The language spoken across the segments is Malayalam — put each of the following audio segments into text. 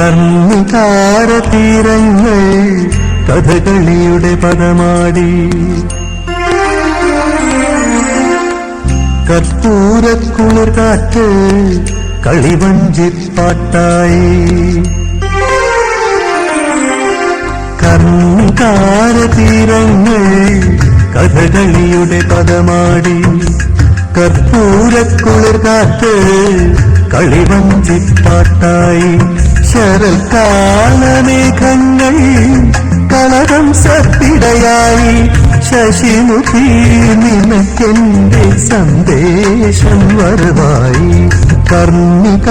കർണികാര താരതീരങ്ങൾ കഥകളിയുടെ പദമാടി. കർപ്പൂരക്കുളിർ കാറ്റ് കളിവഞ്ചിപ്പാട്ടായി കർമ്മ തീരങ്ങൾ കഥകളിയുടെ പദമാടി. കർപ്പൂരക്കുളിർ കാറ്റ് കളിവഞ്ചിപ്പാട്ടായി ശരൽക്കാലമേഘങ്ങൾ കളകം സത്തിടയായി ശശിമുഖി നിനക്കെന്റെ സന്ദേശം വരവായി. കർണികാരതീരങ്ങൾ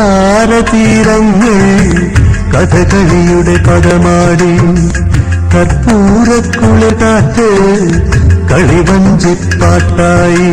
കഥകളിയുടെ പദമാടി കർപ്പൂരക്കുളിർ കാറ്റ് കളിവഞ്ചിപ്പാട്ടായി.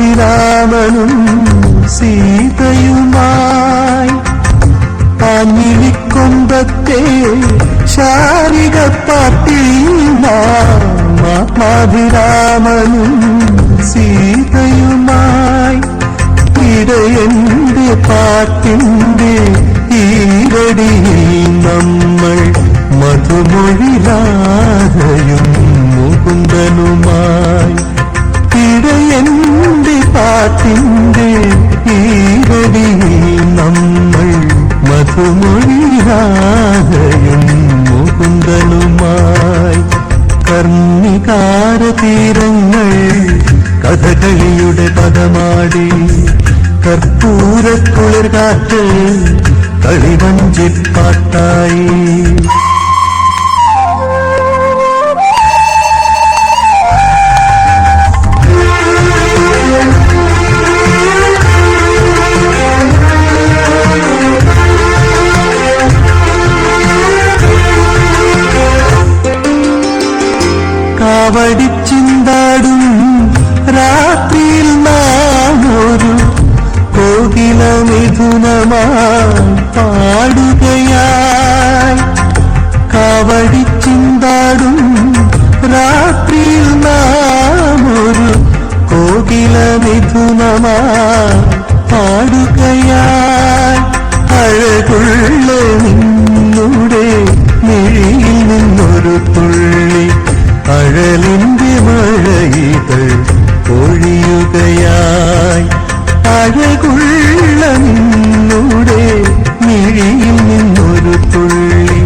ആത്മാഭിരാമനും സീതയുമായി അനിലിക്കൊമ്പത്തെ ശാരിക പാട്ടിൽ മാത്മാഭിരാമനും സീതയുമായി ഇടയന്റെ പാട്ടിന്റെ ഈരടിയിൽ നമ്മൾ മധുമൊഴിലാതയും മുകുന്ദനുമായി മധുമൊഴിലാതയും മുകുന്ദനുമായി കർണികാര തീരങ്ങൾ കഥകളിയുടെ പദമാടി കർപ്പൂരക്കുളിർ കാറ്റ് കളിവഞ്ചിപ്പാട്ടായി കാവടിച്ചിന്താടും രാത്രിയിൽ നാം ഒരു കോകില മിഥുനമായി പാടുകയായി. കാവടിച്ചിന്താടും രാത്രിയിൽ നാം ഒരു കോകില മിഥുനമായി പാടുകയായി. അഴകുള്ള അഴകുള്ള നിന്നുടെ മിഴിയിൽ നിന്നൊരു തുള്ളി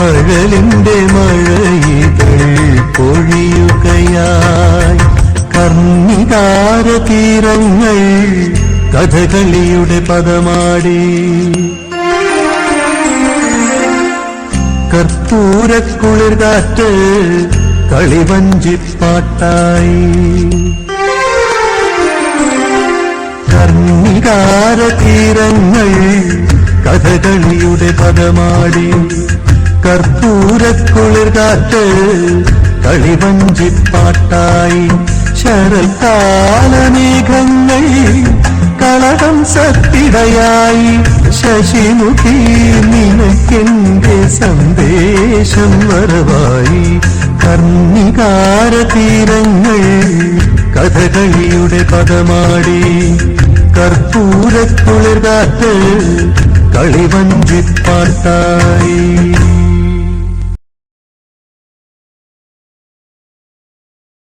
അഴലിന്റെ മഴയിതൾ പൊഴിയുകയായി. കർണികാര കഥകളിയുടെ പദമാടി. കർപ്പൂരക്കുളിർ കാറ്റ് കളിവഞ്ചിപ്പാട്ടായി. കർപ്പൂരക്കുളിർ കളിവഞ്ചിപ്പാട്ടായി ശരത്താലമേഘങ്ങൾ കളകം സത്തിടയായി. ശശിമുഖി നിനക്കെന്റെ സന്ദേശം വരവായി. കർണികാര തീരങ്ങൾ കഥകളിയുടെ പദമാടി. കർപ്പൂരക്കുളിർ കളിവഞ്ചിപ്പാട്ടായി